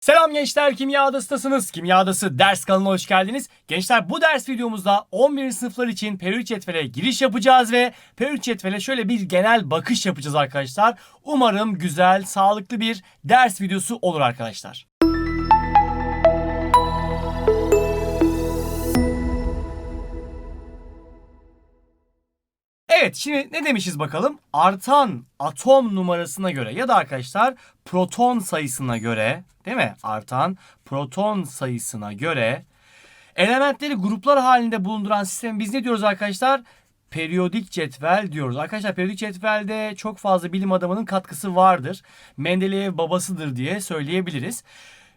Selam gençler, Kimya Adası'ntasınız. Kimya Adası ders kanalına hoş geldiniz. Gençler bu ders videomuzda 11. sınıflar için periyodik cetvele giriş yapacağız ve periyodik cetvele şöyle bir genel bakış yapacağız arkadaşlar. Umarım güzel, sağlıklı bir ders videosu olur arkadaşlar. Evet şimdi ne demişiz bakalım? Artan atom numarasına göre ya da arkadaşlar proton sayısına göre değil mi? Artan proton sayısına göre elementleri gruplar halinde bulunduran sistemi biz ne diyoruz arkadaşlar? Periyodik cetvel diyoruz. Arkadaşlar periyodik cetvelde çok fazla bilim adamının katkısı vardır. Mendeleev babasıdır diye söyleyebiliriz.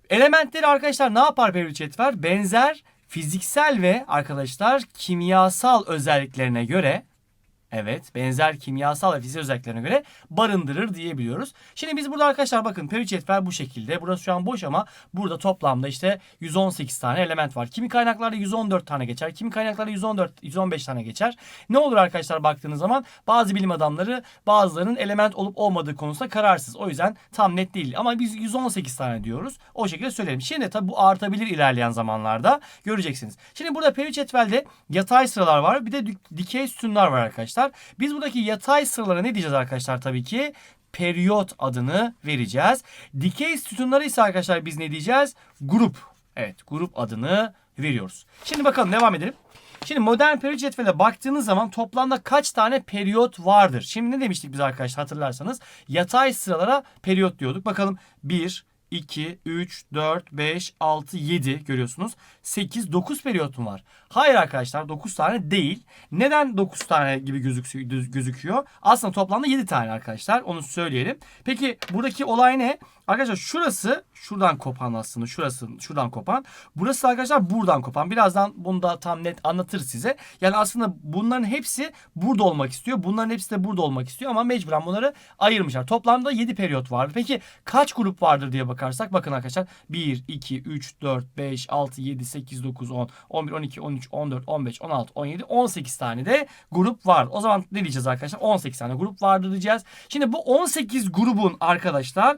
Elementleri arkadaşlar ne yapar periyodik cetvel? Benzer fiziksel ve arkadaşlar kimyasal özelliklerine göre Evet, benzer kimyasal ve fiziksel özelliklerine göre barındırır diyebiliyoruz. Şimdi biz burada arkadaşlar bakın periyodik cetvel bu şekilde. Burası şu an boş ama burada toplamda işte 118 tane element var. Kimi kaynaklarda 114 tane geçer, kimi kaynaklarda 114 115 tane geçer. Ne olur arkadaşlar baktığınız zaman bazı bilim adamları bazılarının element olup olmadığı konusunda kararsız. O yüzden tam net değil ama biz 118 tane diyoruz. O şekilde söyleyelim. Şimdi tabii bu artabilir ilerleyen zamanlarda göreceksiniz. Şimdi burada periyodik cetvelde yatay sıralar var. Bir de dik- dikey sütunlar var arkadaşlar. Biz buradaki yatay sıralara ne diyeceğiz arkadaşlar tabii ki? Periyot adını vereceğiz. Dikey sütunları ise arkadaşlar biz ne diyeceğiz? Grup. Evet grup adını veriyoruz. Şimdi bakalım devam edelim. Şimdi modern periyot cetveline baktığınız zaman toplamda kaç tane periyot vardır? Şimdi ne demiştik biz arkadaşlar hatırlarsanız? Yatay sıralara periyot diyorduk. Bakalım 1, 2, 3, 4, 5, 6, 7 görüyorsunuz. 8, 9 periyotum var. Hayır arkadaşlar 9 tane değil. Neden 9 tane gibi gözüküyor? Aslında toplamda 7 tane arkadaşlar. Onu söyleyelim. Peki buradaki olay ne? Arkadaşlar şurası şuradan kopan aslında. Şurası şuradan kopan. Burası da arkadaşlar buradan kopan. Birazdan bunu da tam net anlatır size. Yani aslında bunların hepsi burada olmak istiyor. Bunların hepsi de burada olmak istiyor ama mecburen bunları ayırmışlar. Toplamda 7 periyot vardı. Peki kaç grup vardır diye bakarsak bakın arkadaşlar 1, 2, 3, 4, 5, 6, 7, 8, 9, 10, 11, 12, 13, 14, 15, 16, 17, 18 tane de grup var. O zaman ne diyeceğiz arkadaşlar? 18 tane grup vardır diyeceğiz. Şimdi bu 18 grubun arkadaşlar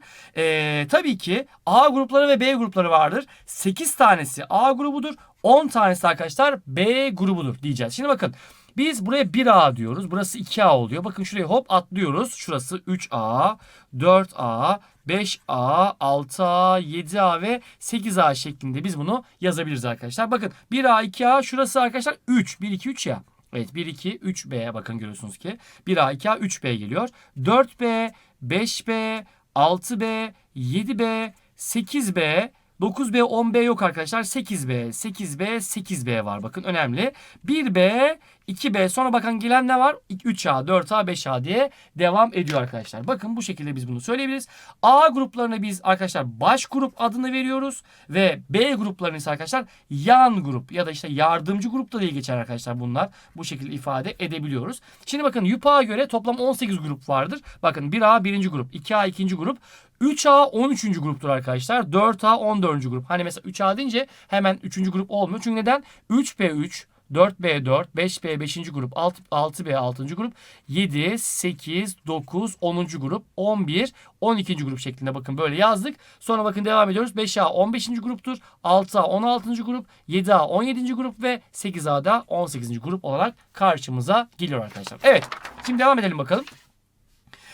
ee, tabii ki A grupları ve B grupları vardır. 8 tanesi A grubudur. 10 tanesi arkadaşlar B grubudur diyeceğiz. Şimdi bakın biz buraya 1A diyoruz. Burası 2A oluyor. Bakın şuraya hop atlıyoruz. Şurası 3A, 4A, 5A, 6A, 7A ve 8A şeklinde biz bunu yazabiliriz arkadaşlar. Bakın 1A, 2A şurası arkadaşlar 3. 1, 2, 3 ya. Evet 1, 2, 3B'ye bakın görüyorsunuz ki. 1A, 2A, 3B geliyor. 4B, 5B, 6B, 7B, 8B, 9B, 10B yok arkadaşlar. 8B, 8B, 8B var. Bakın önemli. 1B, 2B sonra bakın gelen ne var? 3A, 4A, 5A diye devam ediyor arkadaşlar. Bakın bu şekilde biz bunu söyleyebiliriz. A gruplarına biz arkadaşlar baş grup adını veriyoruz. Ve B gruplarını ise arkadaşlar yan grup ya da işte yardımcı grup da diye geçer arkadaşlar bunlar. Bu şekilde ifade edebiliyoruz. Şimdi bakın YUPA'ya göre toplam 18 grup vardır. Bakın 1A birinci grup, 2A ikinci grup, 3A 13. gruptur arkadaşlar. 4A 14. grup. Hani mesela 3A deyince hemen 3. grup olmuyor. Çünkü neden? 3B3, 4B4, 5B 5. grup, 6, 6B 6. grup, 7, 8, 9, 10. grup, 11, 12. grup şeklinde bakın böyle yazdık. Sonra bakın devam ediyoruz. 5A 15. gruptur, 6A 16. grup, 7A 17. grup ve 8A da 18. grup olarak karşımıza geliyor arkadaşlar. Evet şimdi devam edelim bakalım.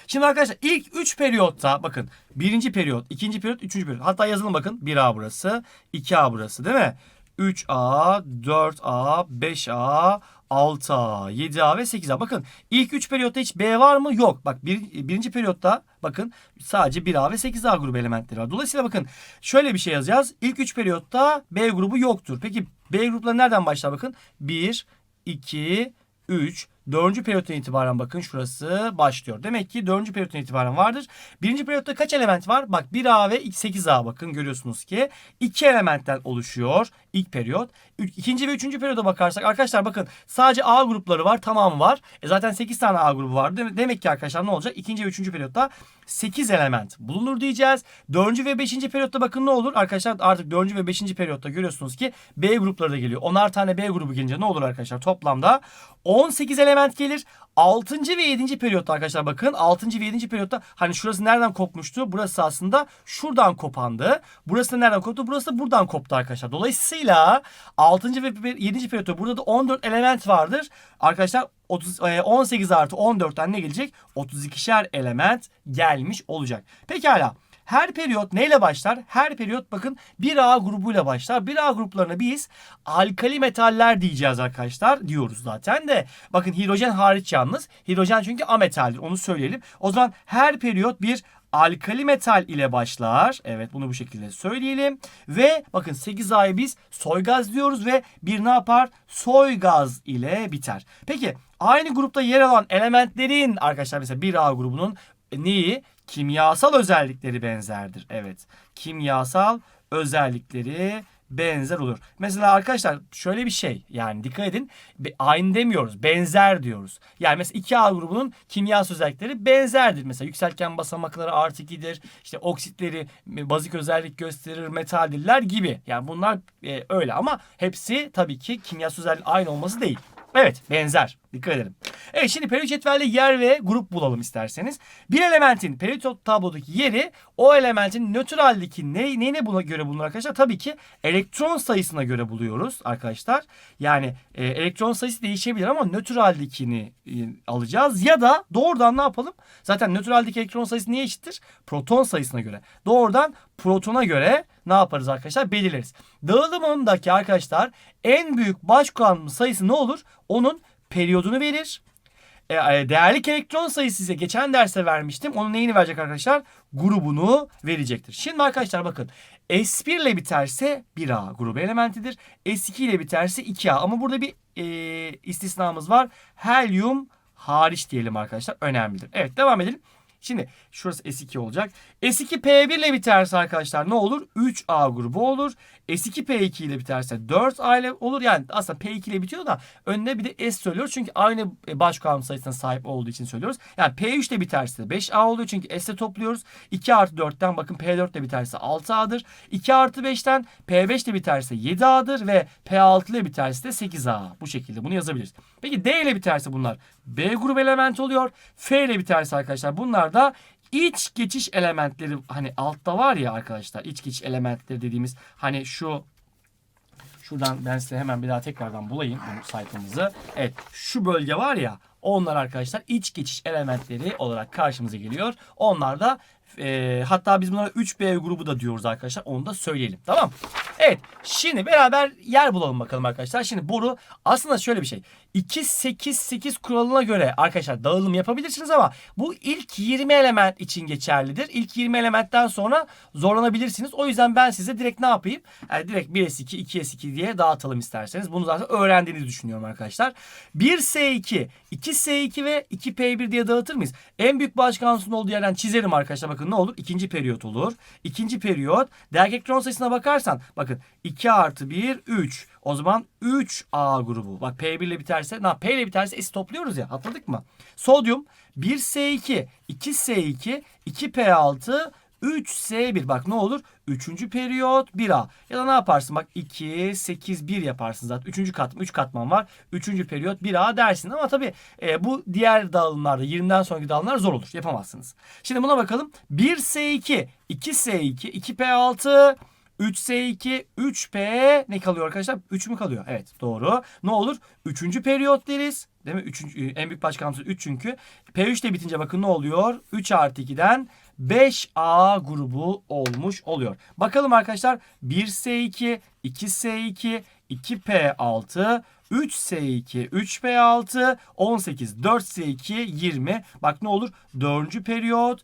Şimdi arkadaşlar ilk 3 periyotta bakın birinci periyot, ikinci periyot, üçüncü periyot. Hatta yazalım bakın 1A burası, 2A burası değil mi? 3A, 4A, 5A, 6A, 7A ve 8A. Bakın ilk 3 periyotta hiç B var mı? Yok. Bak bir, birinci periyotta bakın sadece 1A ve 8A grubu elementleri var. Dolayısıyla bakın şöyle bir şey yazacağız. İlk 3 periyotta B grubu yoktur. Peki B grupları nereden başlar bakın? 1, 2, 3, Dördüncü periyottan itibaren bakın şurası başlıyor. Demek ki dördüncü periyottan itibaren vardır. Birinci periyotta kaç element var? Bak 1A ve 8A bakın görüyorsunuz ki iki elementten oluşuyor ilk periyot. Ü- İkinci ve üçüncü periyoda bakarsak arkadaşlar bakın sadece A grupları var tamam var. E zaten 8 tane A grubu var. Dem- Demek ki arkadaşlar ne olacak? İkinci ve üçüncü periyotta 8 element bulunur diyeceğiz. Dördüncü ve beşinci periyotta bakın ne olur? Arkadaşlar artık dördüncü ve beşinci periyotta görüyorsunuz ki B grupları da geliyor. Onar tane B grubu gelince ne olur arkadaşlar? Toplamda 18 element gelir. 6. ve 7. periyotta arkadaşlar bakın 6. ve 7. periyotta hani şurası nereden kopmuştu? Burası aslında şuradan kopandı. Burası da nereden koptu? Burası da buradan koptu arkadaşlar. Dolayısıyla 6. ve 7. periyotta burada da 14 element vardır. Arkadaşlar 30, e, 18 artı 14'ten ne gelecek? 32'şer element gelmiş olacak. Pekala. Her periyot neyle başlar? Her periyot bakın 1A grubuyla başlar. 1A gruplarına biz alkali metaller diyeceğiz arkadaşlar. Diyoruz zaten de. Bakın hidrojen hariç yalnız. Hidrojen çünkü ametaldir onu söyleyelim. O zaman her periyot bir alkali metal ile başlar. Evet bunu bu şekilde söyleyelim. Ve bakın 8A'yı biz soy gaz diyoruz ve bir ne yapar? Soy gaz ile biter. Peki aynı grupta yer alan elementlerin arkadaşlar mesela 1A grubunun neyi? Kimyasal özellikleri benzerdir. Evet. Kimyasal özellikleri benzer olur. Mesela arkadaşlar şöyle bir şey yani dikkat edin aynı demiyoruz benzer diyoruz. Yani mesela 2A grubunun kimyasal özellikleri benzerdir. Mesela yükseltgen basamakları artı 2'dir. İşte oksitleri bazik özellik gösterir metaldirler gibi. Yani bunlar e, öyle ama hepsi tabii ki kimyasal özellik aynı olması değil. Evet benzer. Dikkat edelim. Evet şimdi periyot cetvelde yer ve grup bulalım isterseniz. Bir elementin periyot tablodaki yeri o elementin nötr haldeki ne, neyine buna göre bulunur arkadaşlar? Tabii ki elektron sayısına göre buluyoruz arkadaşlar. Yani e, elektron sayısı değişebilir ama nötr haldekini e, alacağız. Ya da doğrudan ne yapalım? Zaten nötr haldeki elektron sayısı niye eşittir? Proton sayısına göre. Doğrudan protona göre ne yaparız arkadaşlar? Belirleriz. Dağılımındaki arkadaşlar en büyük baş sayısı ne olur? Onun periyodunu verir. E, e, değerlik elektron sayısı size geçen derste vermiştim. Onun neyini verecek arkadaşlar? Grubunu verecektir. Şimdi arkadaşlar bakın S1 ile biterse 1A grubu elementidir. S2 ile biterse 2A. Ama burada bir e, istisnamız var. Helyum hariç diyelim arkadaşlar. Önemlidir. Evet devam edelim. Şimdi şurası S2 olacak. S2 P1 ile biterse arkadaşlar ne olur? 3A grubu olur. S2 P2 ile biterse 4A ile olur. Yani aslında P2 ile bitiyor da önüne bir de S söylüyoruz. Çünkü aynı baş kuantum sayısına sahip olduğu için söylüyoruz. Yani P3 ile biterse 5A oluyor. Çünkü S'le topluyoruz. 2 artı 4'ten bakın P4 ile biterse 6A'dır. 2 artı 5'ten P5 ile biterse 7A'dır. Ve P6 ile biterse de 8A. Bu şekilde bunu yazabiliriz. Peki D ile biterse bunlar B grubu element oluyor. F ile biterse arkadaşlar bunlar da iç geçiş elementleri hani altta var ya arkadaşlar iç geçiş elementleri dediğimiz hani şu şuradan ben size hemen bir daha tekrardan bulayım bu sayfamızı. Evet şu bölge var ya onlar arkadaşlar iç geçiş elementleri olarak karşımıza geliyor. Onlar da e, hatta biz bunlara 3B grubu da diyoruz arkadaşlar. Onu da söyleyelim. Tamam. Evet. Şimdi beraber yer bulalım bakalım arkadaşlar. Şimdi boru aslında şöyle bir şey. 2-8-8 kuralına göre arkadaşlar dağılım yapabilirsiniz ama bu ilk 20 element için geçerlidir. İlk 20 elementten sonra zorlanabilirsiniz. O yüzden ben size direkt ne yapayım? Yani direkt 1S2, 2S2 diye dağıtalım isterseniz. Bunu zaten öğrendiğinizi düşünüyorum arkadaşlar. 1S2, 2S2 ve 2P1 diye dağıtır mıyız? En büyük başkanlığının olduğu yerden çizerim arkadaşlar. Bakın ne olur? İkinci periyot olur. İkinci periyot. Değerli elektron sayısına bakarsan bakın 2 artı 1 3. O zaman 3A grubu. Bak P1 ile biterse, na P ile biterse S topluyoruz ya. Hatırladık mı? Sodyum 1S2, 2S2, 2P6, 3S1 bak ne olur? Üçüncü periyot 1A. Ya da ne yaparsın? Bak 2, 8, 1 yaparsın zaten. Üçüncü katman, 3 katman var. Üçüncü periyot 1A dersin. Ama tabii e, bu diğer dağılımlarda 20'den sonraki dağılımlar zor olur. Yapamazsınız. Şimdi buna bakalım. 1S2, 2S2, 2P6, 3S2, 3P ne kalıyor arkadaşlar? 3 mü kalıyor? Evet doğru. Ne olur? Üçüncü periyot deriz. Değil mi? Üçüncü, en büyük başkanımız 3 çünkü. P3 de bitince bakın ne oluyor? 3 artı 2'den 5A grubu olmuş oluyor. Bakalım arkadaşlar 1S2, 2S2, 2P6, 3S2, 3P6, 18, 4S2, 20. Bak ne olur? Dördüncü periyot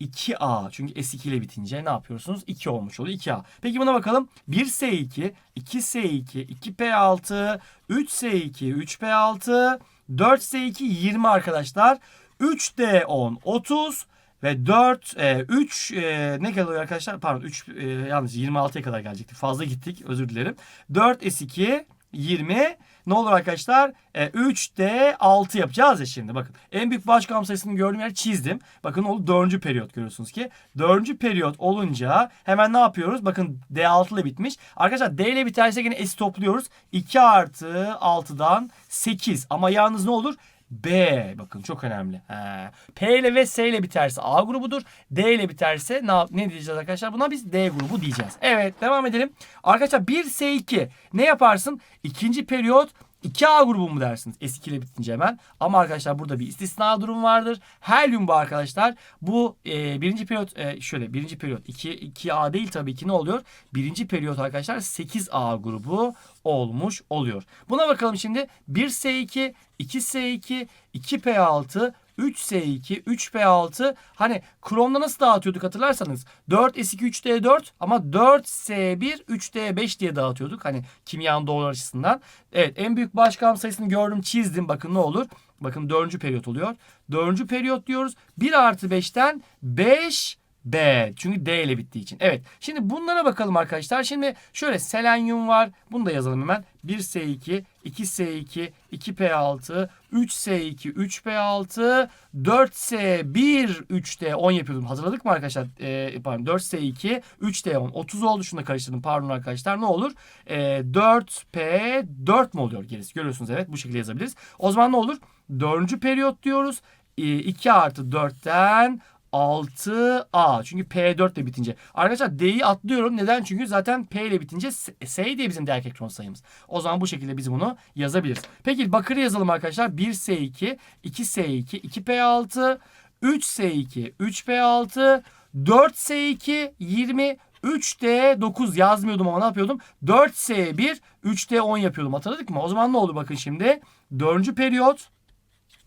2A. Çünkü S2 ile bitince ne yapıyorsunuz? 2 olmuş oluyor 2A. Peki buna bakalım. 1S2, 2S2, 2P6, 3S2, 3P6, 4S2, 20 arkadaşlar. 3D10, 30 ve 4, e, 3 e, ne kadar oluyor arkadaşlar? Pardon 3 e, yalnız 26'ya kadar gelecekti. Fazla gittik özür dilerim. 4 S2, 20 ne olur arkadaşlar? E, 3D 6 yapacağız ya şimdi. Bakın en büyük baş kuantum sayısını gördüğüm yer çizdim. Bakın oldu 4. periyot görüyorsunuz ki. 4. periyot olunca hemen ne yapıyoruz? Bakın D6 ile bitmiş. Arkadaşlar D ile biterse yine S topluyoruz. 2 artı 6'dan 8. Ama yalnız ne olur? B. Bakın çok önemli. He. P ile ve S ile biterse A grubudur. D ile biterse ne, ne diyeceğiz arkadaşlar? Buna biz D grubu diyeceğiz. Evet devam edelim. Arkadaşlar 1S2 ne yaparsın? İkinci periyot 2A grubu mu dersiniz? S2 ile bitince hemen. Ama arkadaşlar burada bir istisna durum vardır. Helyum bu arkadaşlar. Bu e, birinci periyot e, şöyle birinci periyot 2, 2A değil tabii ki ne oluyor? Birinci periyot arkadaşlar 8A grubu olmuş oluyor. Buna bakalım şimdi. 1S2, 2S2, 2P6, 3S2, 3P6 hani Chrome'da nasıl dağıtıyorduk hatırlarsanız 4S2, 3D4 ama 4S1, 3D5 diye dağıtıyorduk. Hani kimyanın doğru açısından. Evet en büyük başkan sayısını gördüm çizdim. Bakın ne olur. Bakın dördüncü periyot oluyor. Dördüncü periyot diyoruz. 1 artı 5'ten 5 B. Çünkü D ile bittiği için. Evet. Şimdi bunlara bakalım arkadaşlar. Şimdi şöyle selenyum var. Bunu da yazalım hemen. 1S2, 2S2, 2P6, 3S2, 3P6, 4S1, 3D 10 yapıyordum. Hazırladık mı arkadaşlar? Ee, pardon 4S2, 3D 10. 30 oldu. Şunu da karıştırdım. Pardon arkadaşlar. Ne olur? Ee, 4P4 mu oluyor gerisi? Görüyorsunuz evet. Bu şekilde yazabiliriz. O zaman ne olur? Dördüncü periyot diyoruz. Ee, 2 artı 4'ten 6A. Çünkü P4 ile bitince. Arkadaşlar D'yi atlıyorum. Neden? Çünkü zaten P ile bitince S, diye bizim değer elektron sayımız. O zaman bu şekilde biz bunu yazabiliriz. Peki bakırı yazalım arkadaşlar. 1S2, 2S2, 2P6, 3S2, 3P6, 4S2, 20, 3D9 yazmıyordum ama ne yapıyordum? 4S1, 3D10 yapıyordum. Hatırladık mı? O zaman ne oldu bakın şimdi? Dördüncü periyot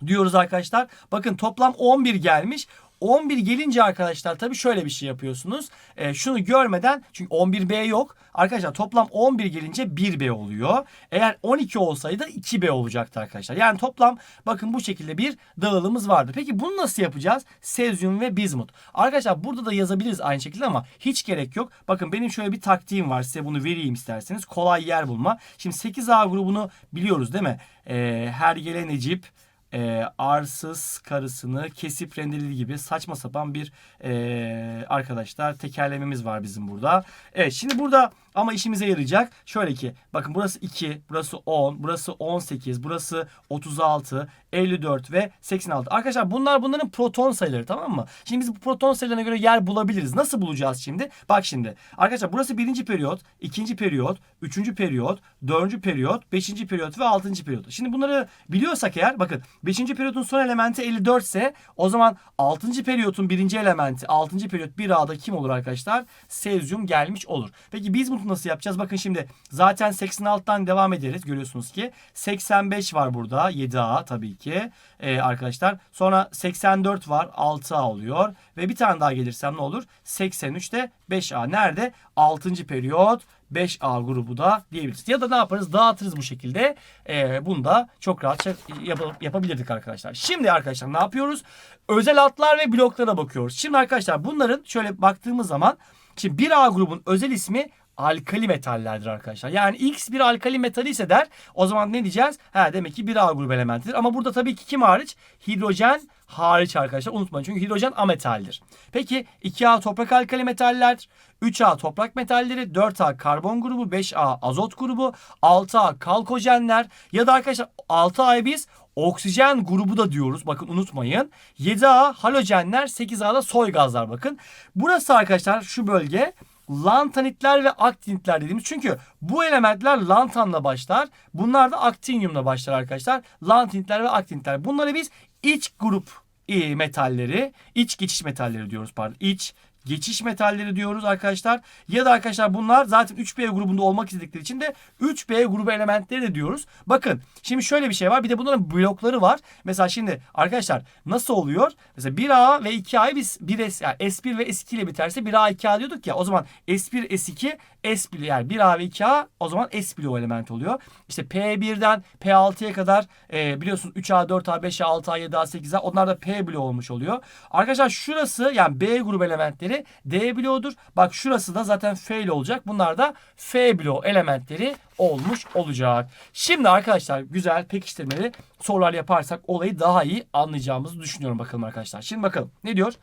diyoruz arkadaşlar. Bakın toplam 11 gelmiş. 11 gelince arkadaşlar tabii şöyle bir şey yapıyorsunuz. E, şunu görmeden çünkü 11B yok. Arkadaşlar toplam 11 gelince 1B oluyor. Eğer 12 olsaydı 2B olacaktı arkadaşlar. Yani toplam bakın bu şekilde bir dağılımımız vardı. Peki bunu nasıl yapacağız? Sezyum ve bizmut. Arkadaşlar burada da yazabiliriz aynı şekilde ama hiç gerek yok. Bakın benim şöyle bir taktiğim var. Size bunu vereyim isterseniz. Kolay yer bulma. Şimdi 8A grubunu biliyoruz değil mi? E, Hergele Necip, e, arsız karısını kesip rendelediği gibi saçma sapan bir e, arkadaşlar tekerlememiz var bizim burada. Evet şimdi burada ama işimize yarayacak. Şöyle ki bakın burası 2, burası 10, burası 18, burası 36, 54 ve 86. Arkadaşlar bunlar bunların proton sayıları tamam mı? Şimdi biz bu proton sayılarına göre yer bulabiliriz. Nasıl bulacağız şimdi? Bak şimdi. Arkadaşlar burası birinci periyot, ikinci periyot, üçüncü periyot, dördüncü periyot, beşinci periyot ve altıncı periyot. Şimdi bunları biliyorsak eğer bakın beşinci periyotun son elementi 54 ise o zaman altıncı periyotun birinci elementi altıncı periyot 1A'da kim olur arkadaşlar? Sezyum gelmiş olur. Peki biz nasıl yapacağız? Bakın şimdi zaten 86'tan devam ederiz. Görüyorsunuz ki 85 var burada 7A tabii ki ee, arkadaşlar. Sonra 84 var 6A oluyor. Ve bir tane daha gelirsem ne olur? 83 de 5A. Nerede? 6. periyot 5A grubu da diyebiliriz. Ya da ne yaparız? Dağıtırız bu şekilde. Ee, bunu da çok rahatça yap- yapabilirdik arkadaşlar. Şimdi arkadaşlar ne yapıyoruz? Özel hatlar ve bloklara bakıyoruz. Şimdi arkadaşlar bunların şöyle baktığımız zaman Şimdi 1A grubun özel ismi alkali metallerdir arkadaşlar. Yani X bir alkali metali ise der o zaman ne diyeceğiz? Ha demek ki bir A grubu elementidir. Ama burada tabii ki kim hariç? Hidrojen hariç arkadaşlar. Unutmayın çünkü hidrojen ametaldir. Peki 2A toprak alkali metaller, 3A toprak metalleri, 4A karbon grubu, 5A azot grubu, 6A kalkojenler ya da arkadaşlar 6A'yı biz Oksijen grubu da diyoruz. Bakın unutmayın. 7A halojenler, 8A'da soy gazlar bakın. Burası arkadaşlar şu bölge lantanitler ve aktinitler dediğimiz. Çünkü bu elementler lantanla başlar. Bunlar da aktinyumla başlar arkadaşlar. Lantanitler ve aktinitler. Bunları biz iç grup e, metalleri, iç geçiş metalleri diyoruz pardon. İç geçiş metalleri diyoruz arkadaşlar. Ya da arkadaşlar bunlar zaten 3B grubunda olmak istedikleri için de 3B grubu elementleri de diyoruz. Bakın şimdi şöyle bir şey var. Bir de bunların blokları var. Mesela şimdi arkadaşlar nasıl oluyor? Mesela 1A ve 2A'yı biz 1S yani S1 ve S2 ile biterse 1A 2A diyorduk ya. O zaman S1 S2 S bloğu yani 1A ve 2A o zaman S bloğu element oluyor. İşte P1'den P6'ya kadar e, biliyorsunuz 3A, 4A, 5A, 6A, 7A, 8A onlar da P bloğu olmuş oluyor. Arkadaşlar şurası yani B grubu elementleri D bloğudur. Bak şurası da zaten F ile olacak. Bunlar da F bloğu elementleri olmuş olacak. Şimdi arkadaşlar güzel pekiştirmeli sorular yaparsak olayı daha iyi anlayacağımızı düşünüyorum bakalım arkadaşlar. Şimdi bakalım ne diyor?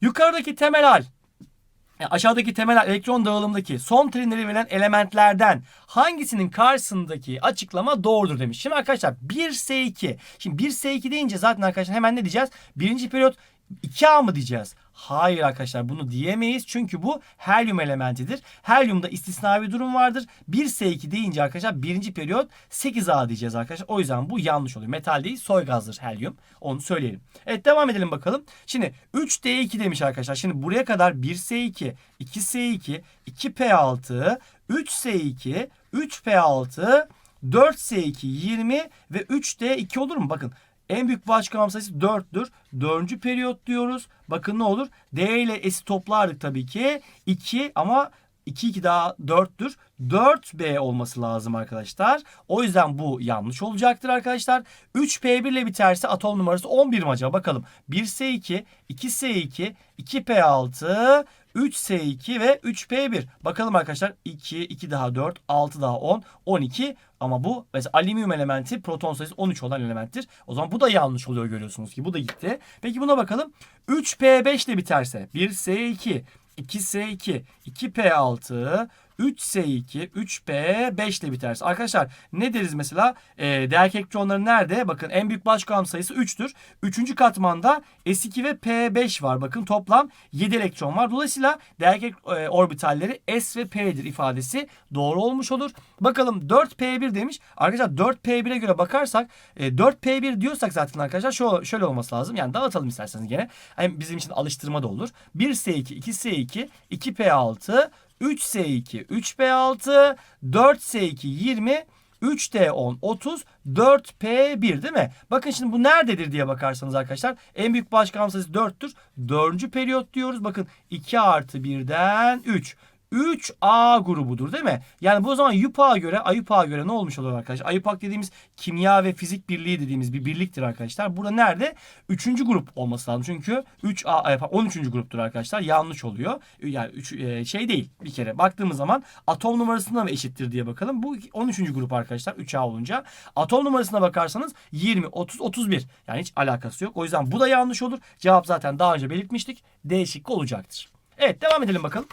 Yukarıdaki temel hal E, Aşağıdaki temel elektron dağılımındaki son terimleri verilen elementlerden hangisinin karşısındaki açıklama doğrudur demiş. Şimdi arkadaşlar 1S2. Şimdi 1S2 deyince zaten arkadaşlar hemen ne diyeceğiz? Birinci periyot 2A mı diyeceğiz? Hayır arkadaşlar bunu diyemeyiz. Çünkü bu helyum elementidir. Helyumda istisnai bir durum vardır. 1S2 deyince arkadaşlar birinci periyot 8A diyeceğiz arkadaşlar. O yüzden bu yanlış oluyor. Metal değil soy gazdır helyum. Onu söyleyelim. Evet devam edelim bakalım. Şimdi 3D2 demiş arkadaşlar. Şimdi buraya kadar 1S2, 2S2, 2P6, 3S2, 3P6, 4S2 20 ve 3D2 olur mu? Bakın en büyük başkan sayısı 4'tür. Dördüncü periyot diyoruz. Bakın ne olur? D ile S'i toplardık tabii ki. 2 ama 2 2 daha 4'tür. 4B olması lazım arkadaşlar. O yüzden bu yanlış olacaktır arkadaşlar. 3P1 ile biterse atom numarası 11 mi acaba? Bakalım. 1S2, 2S2, 2P6, 3S2 ve 3P1. Bakalım arkadaşlar 2, 2 daha 4, 6 daha 10, 12. Ama bu mesela alüminyum elementi proton sayısı 13 olan elementtir. O zaman bu da yanlış oluyor görüyorsunuz ki. Bu da gitti. Peki buna bakalım. 3P5 ile biterse 1S2, 2S2, 2P6, 3S2, 3P5 ile biterse. Arkadaşlar ne deriz mesela? E, değer elektronları nerede? Bakın en büyük baş kuantum sayısı 3'tür. Üçüncü katmanda S2 ve P5 var. Bakın toplam 7 elektron var. Dolayısıyla değer e, orbitalleri S ve P'dir ifadesi doğru olmuş olur. Bakalım 4P1 demiş. Arkadaşlar 4P1'e göre bakarsak e, 4P1 diyorsak zaten arkadaşlar şöyle, şöyle olması lazım. Yani dağıtalım isterseniz gene. Hem bizim için alıştırma da olur. 1S2, 2S2, 2P6, 3S2, 3P6, 4S2, 20, 3D10, 30, 4P1 değil mi? Bakın şimdi bu nerededir diye bakarsanız arkadaşlar en büyük başkan sayısı 4'tür. 4. periyot diyoruz. Bakın 2 artı 1'den 3. 3A grubudur değil mi? Yani bu zaman YUPAK'a göre, AYUPAK'a göre ne olmuş oluyor arkadaşlar? AYUPAK dediğimiz kimya ve fizik birliği dediğimiz bir birliktir arkadaşlar. Burada nerede? Üçüncü grup olması lazım. Çünkü 3A, 13. gruptur arkadaşlar. Yanlış oluyor. Yani üç, e, şey değil bir kere. Baktığımız zaman atom numarasına mı eşittir diye bakalım. Bu 13. grup arkadaşlar 3A olunca. Atom numarasına bakarsanız 20, 30, 31. Yani hiç alakası yok. O yüzden bu da yanlış olur. Cevap zaten daha önce belirtmiştik. D şıkkı olacaktır. Evet devam edelim bakalım.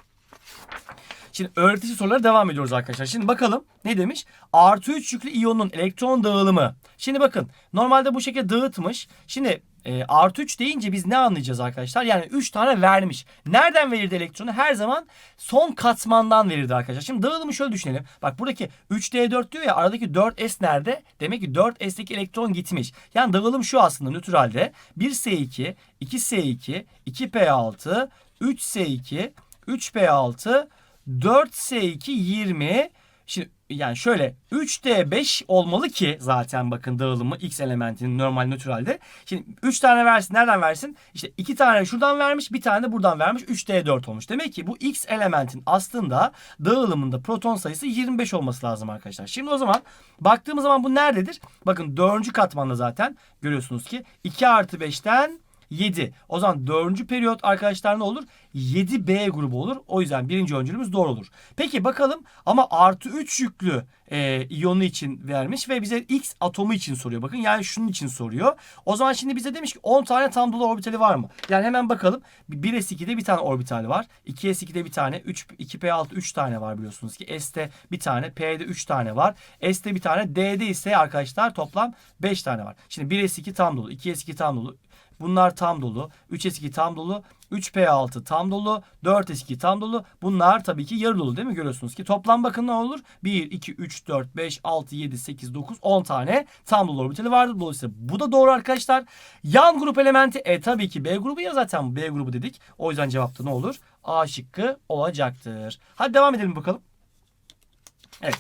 Şimdi öğretici sorulara devam ediyoruz arkadaşlar. Şimdi bakalım ne demiş? Artı 3 yüklü iyonun elektron dağılımı. Şimdi bakın normalde bu şekilde dağıtmış. Şimdi e, artı 3 deyince biz ne anlayacağız arkadaşlar? Yani 3 tane vermiş. Nereden verirdi elektronu? Her zaman son katmandan verirdi arkadaşlar. Şimdi dağılımı şöyle düşünelim. Bak buradaki 3D4 diyor ya aradaki 4S nerede? Demek ki 4S'teki elektron gitmiş. Yani dağılım şu aslında nötralde. 1S2, 2S2, 2P6, 3S2, 3P6, 4S2 20. Şimdi yani şöyle 3D5 olmalı ki zaten bakın dağılımı X elementinin normal nötralde. Şimdi 3 tane versin nereden versin? İşte 2 tane şuradan vermiş bir tane de buradan vermiş 3D4 olmuş. Demek ki bu X elementin aslında dağılımında proton sayısı 25 olması lazım arkadaşlar. Şimdi o zaman baktığımız zaman bu nerededir? Bakın 4. katmanda zaten görüyorsunuz ki 2 artı 5'ten 7. O zaman 4. periyot arkadaşlar ne olur? 7B grubu olur. O yüzden birinci öncülümüz doğru olur. Peki bakalım ama artı 3 yüklü e, iyonu için vermiş ve bize X atomu için soruyor. Bakın yani şunun için soruyor. O zaman şimdi bize demiş ki 10 tane tam dolu orbitali var mı? Yani hemen bakalım. 1s2'de bir tane orbital var. 2s2'de bir tane. 3, 2p6 3 tane var biliyorsunuz ki. S'te bir tane. P'de 3 tane var. S'te bir tane. D'de ise arkadaşlar toplam 5 tane var. Şimdi 1s2 tam dolu. 2s2 tam dolu. Bunlar tam dolu. 3S2 tam dolu. 3P6 tam dolu. 4S2 tam dolu. Bunlar tabii ki yarı dolu değil mi? Görüyorsunuz ki toplam bakın ne olur? 1, 2, 3, 4, 5, 6, 7, 8, 9, 10 tane tam dolu orbitali vardır. Dolayısıyla bu da doğru arkadaşlar. Yan grup elementi e tabii ki B grubu ya zaten B grubu dedik. O yüzden cevapta ne olur? A şıkkı olacaktır. Hadi devam edelim bakalım. Evet.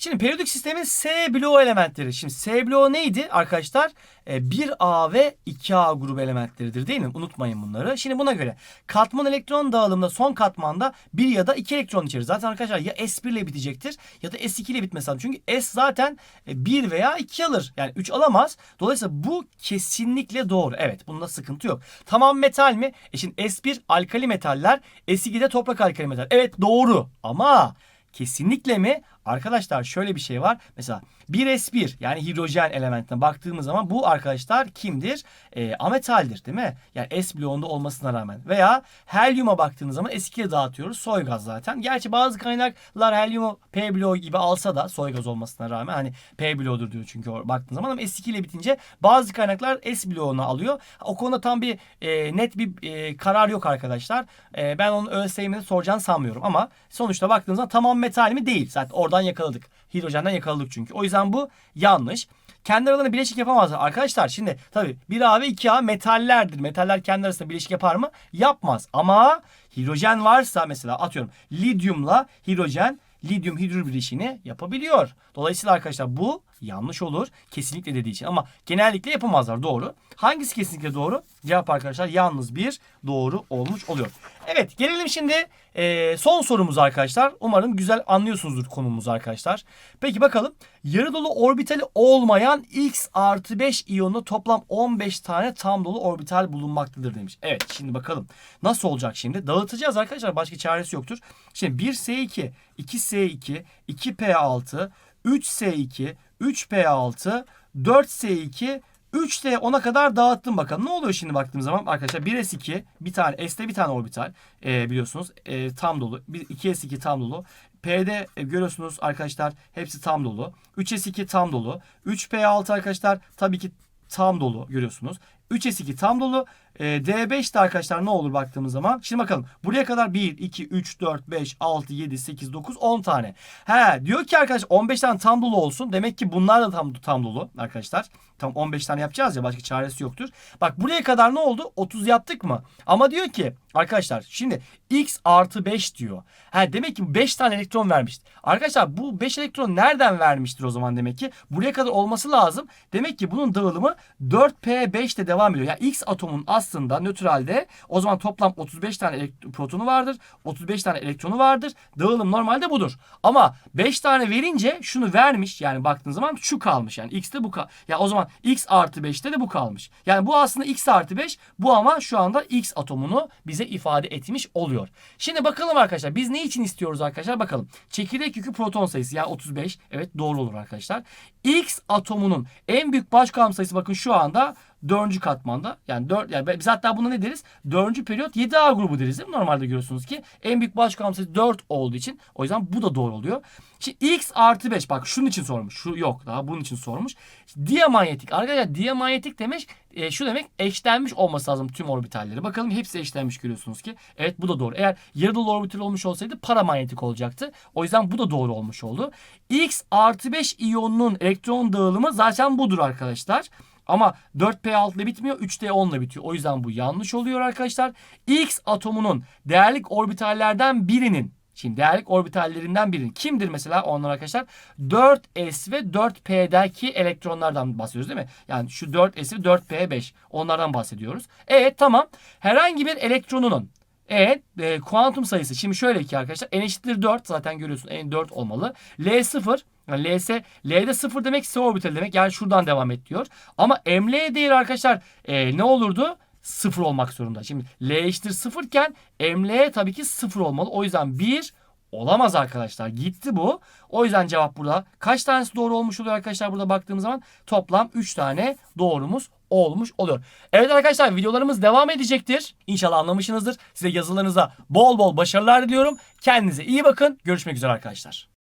Şimdi periyodik sistemin S bloğu elementleri. Şimdi S bloğu neydi arkadaşlar? E, 1A ve 2A grubu elementleridir değil mi? Unutmayın bunları. Şimdi buna göre katman elektron dağılımında son katmanda 1 ya da 2 elektron içerir. Zaten arkadaşlar ya S1 ile bitecektir ya da S2 ile bitmesi lazım. Çünkü S zaten 1 veya 2 alır. Yani 3 alamaz. Dolayısıyla bu kesinlikle doğru. Evet bunda sıkıntı yok. Tamam metal mi? E şimdi S1 alkali metaller, S2 de toprak alkali metal. Evet doğru ama kesinlikle mi? Arkadaşlar şöyle bir şey var. Mesela 1s1 yani hidrojen elementine baktığımız zaman bu arkadaşlar kimdir? E, ametaldir değil mi? Yani S bloğunda olmasına rağmen. Veya helyuma baktığınız zaman S2'ye dağıtıyoruz. Soy gaz zaten. Gerçi bazı kaynaklar helyumu P bloğu gibi alsa da soy gaz olmasına rağmen hani P bloğudur diyor çünkü o baktığınız zaman ama S2 ile bitince bazı kaynaklar S bloğunu alıyor. O konuda tam bir e, net bir e, karar yok arkadaşlar. E, ben onun ÖSYM'de soracağını sanmıyorum ama sonuçta baktığınız zaman tamam metal mi? Değil. Zaten oradan yakaladık. Hidrojenden yakaladık çünkü. O yüzden bu yanlış. Kendi aralarında bileşik yapamazlar. Arkadaşlar şimdi tabii 1A ve 2A metallerdir. Metaller kendi arasında bileşik yapar mı? Yapmaz. Ama hidrojen varsa mesela atıyorum lityumla hidrojen lityum hidrür bileşiğini yapabiliyor. Dolayısıyla arkadaşlar bu yanlış olur. Kesinlikle dediği için. Ama genellikle yapamazlar. Doğru. Hangisi kesinlikle doğru? Cevap arkadaşlar yalnız bir doğru olmuş oluyor. Evet gelelim şimdi e, son sorumuz arkadaşlar. Umarım güzel anlıyorsunuzdur konumuzu arkadaşlar. Peki bakalım. Yarı dolu orbitali olmayan X artı 5 iyonlu toplam 15 tane tam dolu orbital bulunmaktadır demiş. Evet şimdi bakalım. Nasıl olacak şimdi? Dağıtacağız arkadaşlar. Başka çaresi yoktur. Şimdi 1S2, 2S2, 2P6, 3S2, 3P6, 4S2, 3'te 10'a kadar dağıttım bakalım. Ne oluyor şimdi baktığım zaman arkadaşlar 1S2 bir tane S'te bir tane orbital e, biliyorsunuz e, tam dolu. 2S2 tam dolu. P'de e, görüyorsunuz arkadaşlar hepsi tam dolu. 3S2 tam dolu. 3P6 arkadaşlar tabii ki tam dolu görüyorsunuz. 3S2 tam dolu. E, D5 de arkadaşlar ne olur baktığımız zaman. Şimdi bakalım. Buraya kadar 1, 2, 3, 4, 5, 6, 7, 8, 9, 10 tane. He diyor ki arkadaş 15 tane tam dolu olsun. Demek ki bunlar da tam, tam dolu arkadaşlar. Tam 15 tane yapacağız ya başka çaresi yoktur. Bak buraya kadar ne oldu? 30 yaptık mı? Ama diyor ki arkadaşlar şimdi x artı 5 diyor. Ha demek ki 5 tane elektron vermiştir. Arkadaşlar bu 5 elektron nereden vermiştir o zaman demek ki? Buraya kadar olması lazım. Demek ki bunun dağılımı 4p5 ile devam ediyor. Yani x atomun aslında nötralde o zaman toplam 35 tane protonu vardır. 35 tane elektronu vardır. Dağılım normalde budur. Ama 5 tane verince şunu vermiş. Yani baktığın zaman şu kalmış. Yani x'te bu kal. Ya o zaman x artı 5'te de bu kalmış. Yani bu aslında x artı 5. Bu ama şu anda x atomunu bize ifade etmiş oluyor. Şimdi bakalım arkadaşlar. Biz ne için istiyoruz arkadaşlar? Bakalım. Çekirdek yükü proton sayısı yani 35. Evet doğru olur arkadaşlar. X atomunun en büyük baş kalem sayısı bakın şu anda dördüncü katmanda. Yani dört yani biz hatta buna ne deriz? Dördüncü periyot 7A grubu deriz değil mi? Normalde görüyorsunuz ki en büyük baş kalem sayısı 4 olduğu için o yüzden bu da doğru oluyor. Şimdi X artı 5 bak şunun için sormuş. Şu yok daha bunun için sormuş. Diamanyetik. Arkadaşlar diamanyetik demek e, şu demek eşlenmiş olması lazım tüm orbitalleri. Bakalım hepsi eşlenmiş görüyorsunuz ki. Evet bu da doğru. Eğer yarı dolu orbital olmuş olsaydı paramanyetik olacaktı. O yüzden bu da doğru olmuş oldu. X artı 5 iyonunun elektron dağılımı zaten budur arkadaşlar. Ama 4P6 ile bitmiyor 3D10 ile bitiyor. O yüzden bu yanlış oluyor arkadaşlar. X atomunun değerlik orbitallerden birinin Şimdi değerlik orbitallerinden birinin kimdir mesela onlar arkadaşlar? 4s ve 4p'deki elektronlardan bahsediyoruz değil mi? Yani şu 4s ve 4p5 onlardan bahsediyoruz. Evet tamam. Herhangi bir elektronunun Evet e, kuantum sayısı şimdi şöyle ki arkadaşlar n eşittir 4 zaten görüyorsun n 4 olmalı. L 0 yani L'se L'de 0 demek S orbitali demek yani şuradan devam et diyor. Ama ML değeri arkadaşlar e, ne olurdu? 0 olmak zorunda. Şimdi L eşittir 0 iken ML tabii ki 0 olmalı. O yüzden 1 olamaz arkadaşlar. Gitti bu. O yüzden cevap burada. Kaç tanesi doğru olmuş oluyor arkadaşlar burada baktığımız zaman? Toplam 3 tane doğrumuz olmuş oluyor. Evet arkadaşlar videolarımız devam edecektir. İnşallah anlamışsınızdır. Size yazılarınıza bol bol başarılar diliyorum. Kendinize iyi bakın. Görüşmek üzere arkadaşlar.